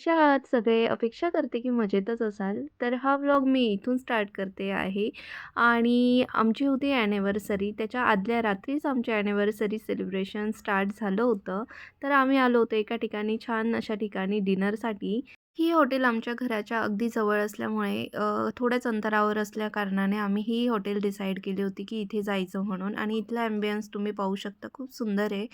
कशा आहात सगळे? अपेक्षा करते की मजेतच असाल. तर हा व्लॉग मी इथून स्टार्ट करते आहे आणि आमची होती ॲनिव्हर्सरी. त्याच्या आदल्या रात्रीच आमची ॲनिव्हर्सरी सेलिब्रेशन स्टार्ट झालं होतं. तर आम्ही आलो होतो एका ठिकाणी छान अशा ठिकाणी डिनरसाठी. ही हॉटेल आमच्या घराच्या अगदी जवळ असल्यामुळे थोड्याच अंतरावर असल्या कारणाने आम्ही ही हॉटेल डिसाईड केली होती की इथे जायचं म्हणून आणि इथला ॲम्बियन्स तुम्ही पाहू शकता खूप सुंदर आहे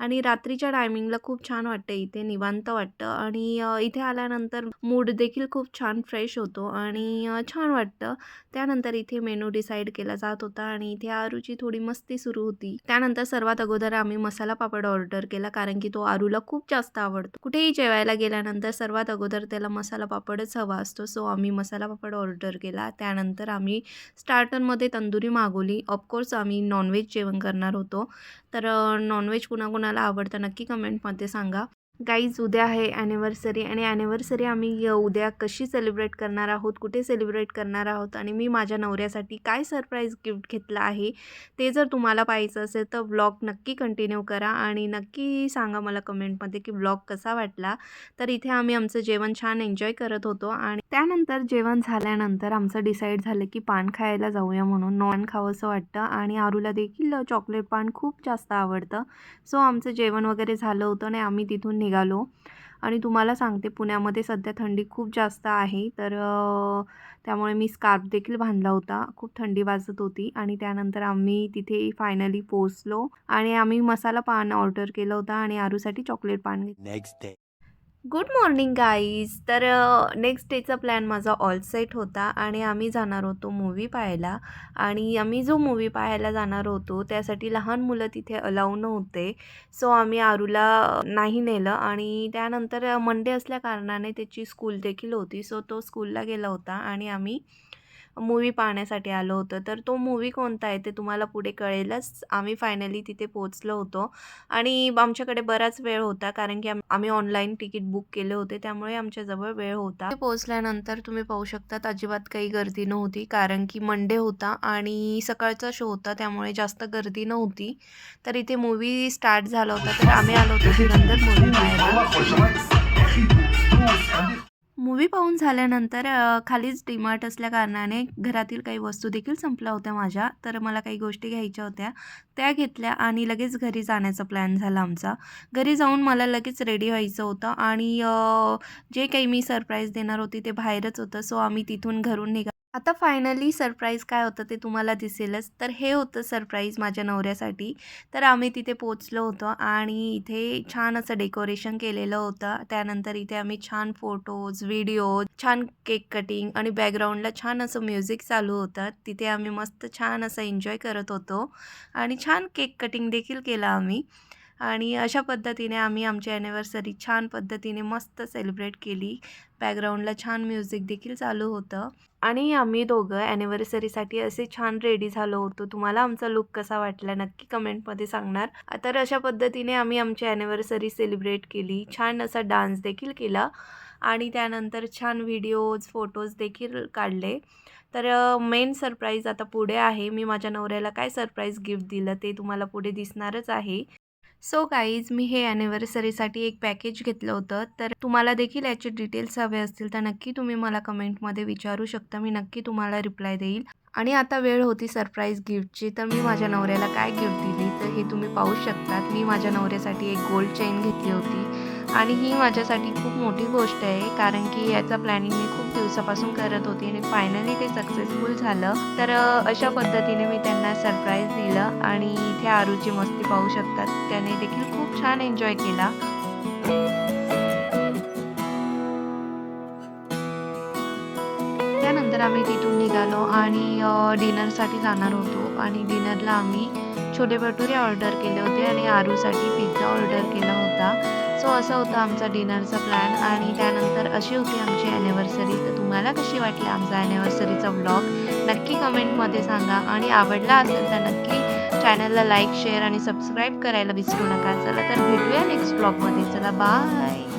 आणि रात्रीच्या टायमिंगला खूप छान वाटतं इथे निवांत वाटतं आणि इथे आल्यानंतर मूड देखील खूप छान फ्रेश होतो आणि छान वाटतं. त्यानंतर इथे मेनू डिसाईड केला जात होता आणि इथे आरूची थोडी मस्ती सुरू होती. त्यानंतर सर्वात अगोदर आम्ही मसाला पापड ऑर्डर केला कारण की तो आरूला खूप जास्त आवडतो. कुठेही जेवायला गेल्यानंतर सर्वात अगोदर त्याला मसाला पापडच हवा असतो. सो आम्ही मसाला पापड ऑर्डर केला. त्यानंतर आम्ही स्टार्टरमध्ये तंदुरी मागवली. ऑफकोर्स आम्ही नॉनव्हेज जेवण करणार होतो. तर नॉनव्हेज कुणाकुणाला आवडतं नक्की कमेंटमध्ये सांगा. गाईज उद्या आहे ॲनिव्हर्सरी आणि ॲनिव्हर्सरी आम्ही उद्या कशी सेलिब्रेट करणार आहोत, कुठे सेलिब्रेट करणार आहोत आणि मी माझ्या नवऱ्यासाठी काय सरप्राईज गिफ्ट घेतलं आहे, ते जर तुम्हाला पाहायचं असेल तर ब्लॉग नक्की कंटिन्यू करा आणि नक्की सांगा मला कमेंटमध्ये की ब्लॉग कसा वाटला. तर इथे आम्ही आमचं जेवण छान एन्जॉय करत होतो आणि त्यानंतर जेवण झाल्यानंतर आमचं डिसाईड झालं की पान खायला जाऊया म्हणून. नॉन खावंसं वाटतं आणि आरूला देखील चॉकलेट पान खूप जास्त आवडतं. सो आमचं जेवण वगैरे झालं होतं आणि आम्ही तिथून निघालो. आणि तुम्हाला सांगते पुण्यामध्ये सध्या थंडी खूप जास्त आहे. तर त्यामुळे मी स्कार्फ देखील बांधला होता. खूप थंडी वाजत होती. आणि त्यानंतर आम्ही तिथे फायनली पोहोचलो. आणि आम्ही मसाला पान ऑर्डर केलं होतं. आणि आरूसाठी chocolate paan next day good morning guys तर नेक्स्ट डेचा प्लॅन माझा ऑल सेट होता आणि आम्ही जाणार होतो मूवी पाहायला. आणि आम्ही जो मूवी पाहायला जाणार होतो त्यासाठी लहान मुलं तिथे अलाव नव्हते. सो आम्ही आरूला नाही नेलं आणि त्यानंतर मंडे असल्या कारणाने त्याची स्कूल देखील होती. सो तो स्कूलला गेला होता आणि आम्ही मूवी पाहण्यासाठी आलो होतो. तर तो मूवी कोणता आहे ते तुम्हाला पुढे कळेलच. आम्ही फायनली तिथे पोचलो होतो. आणि आमच्याकडे बराच वेळ होता कारण की आम्ही ऑनलाईन तिकीट बुक केले होते त्यामुळे आमच्याजवळ वेळ होता. पोहोचल्यानंतर तुम्ही पाहू शकतात अजिबात काही गर्दी नव्हती कारण की मंडे होता आणि सकाळचा शो होता त्यामुळे जास्त गर्दी नव्हती. तर इथे मूवी स्टार्ट झाला होता तर आम्ही आलो होतो मूवी पाहायला. मूवी पाहून झाल्यानंतर खालीच डीमार्ट असल्या कारणाने घरातील काही वस्तू देखील संपल्या होत्या माझ्या. तर मला काही गोष्टी घ्यायच्या होत्या. त्या घेतल्या आणि लगेच घरी जाण्याचा प्लॅन झाला आमचा. घरी जाऊन मला लगेच रेडी व्हायचं होतं आणि जे काही मी सरप्राईज देणार होती ते बाहेरच होतं. सो आम्ही तिथून घरून निघा आता फायनली सरप्राईज काय होतं ते तुम्हाला दिसेलच. तर हे होतं सरप्राईज माझ्या नवऱ्यासाठी. तर आम्ही तिथे पोचलो होतो आणि इथे छान असं डेकोरेशन केलेलं होतं. त्यानंतर इथे आम्ही छान फोटोज व्हिडिओ छान केक कटिंग आणि बॅकग्राऊंडला छान असं म्युझिक चालू होतं. तिथे आम्ही मस्त छान असं एन्जॉय करत होतो आणि छान केक कटिंग देखील केलं आम्ही. आणि अशा पद्धतीने आम्ही आमची ॲनिव्हर्सरी छान पद्धतीने मस्त सेलिब्रेट केली. बॅकग्राऊंडला छान म्युझिक देखील चालू होतं. आणि आम्ही दोघं ॲनिव्हर्सरीसाठी असे छान रेडी झालो होतो. तुम्हाला आमचा लुक कसा वाटला नक्की कमेंटमध्ये सांगणार. तर अशा पद्धतीने आम्ही आमची ॲनिव्हर्सरी सेलिब्रेट केली. छान असा डान्स देखील केला. आणि त्यानंतर छान व्हिडिओज फोटोज देखील काढले. तर मेन सरप्राईज आता पुढे आहे. मी माझ्या नवऱ्याला काय सरप्राईज गिफ्ट दिलं ते तुम्हाला पुढे दिसणारच आहे. सो गाईज मी हे ॲनिव्हर्सरीसाठी एक पॅकेज घेतलं होतं. तर तुम्हाला देखील याचे डिटेल्स हवे असतील तर नक्की तुम्ही मला कमेंटमध्ये विचारू शकता. मी नक्की तुम्हाला रिप्लाय देईल. आणि आता वेळ होती सरप्राईज गिफ्टची तर मी माझ्या नवऱ्याला काय गिफ्ट दिली? तर हे तुम्ही पाहू शकतात. मी माझ्या नवऱ्यासाठी एक गोल्ड चेन घेतली होती. आणि ही माझ्यासाठी खूप मोठी गोष्ट आहे कारण की याचा प्लॅनिंग मी खूप दिवसापासून करत होती आणि फायनली ते सक्सेसफुल झालं. तर अशा पद्धतीने मी त्यांना सरप्राईज दिलं आणि इथे आरूची मस्ती पाहू शकतात. त्याने देखील खूप छान एन्जॉय केला. त्यानंतर आम्ही तिथून निघालो आणि डिनरसाठी जाणार होतो. आणि डिनरला आम्ही छोले भटुरे ऑर्डर केले होते आणि आरूसाठी पिझ्झा ऑर्डर केला होता. असा होता आमचा डिनरचा प्लॅन आणि त्यानंतर अशी होती आमची ॲनिव्हर्सरी तर तुम्हाला कशी वाटली आमचा ॲनिव्हर्सरीचा व्लॉग नक्की कमेंटमध्ये सांगा. आणि आवडला असेल तर नक्की चॅनलला लाईक शेअर आणि सबस्क्राईब करायला विसरू नका. चला तर भेटूया नेक्स्ट ब्लॉगमध्ये चला बाय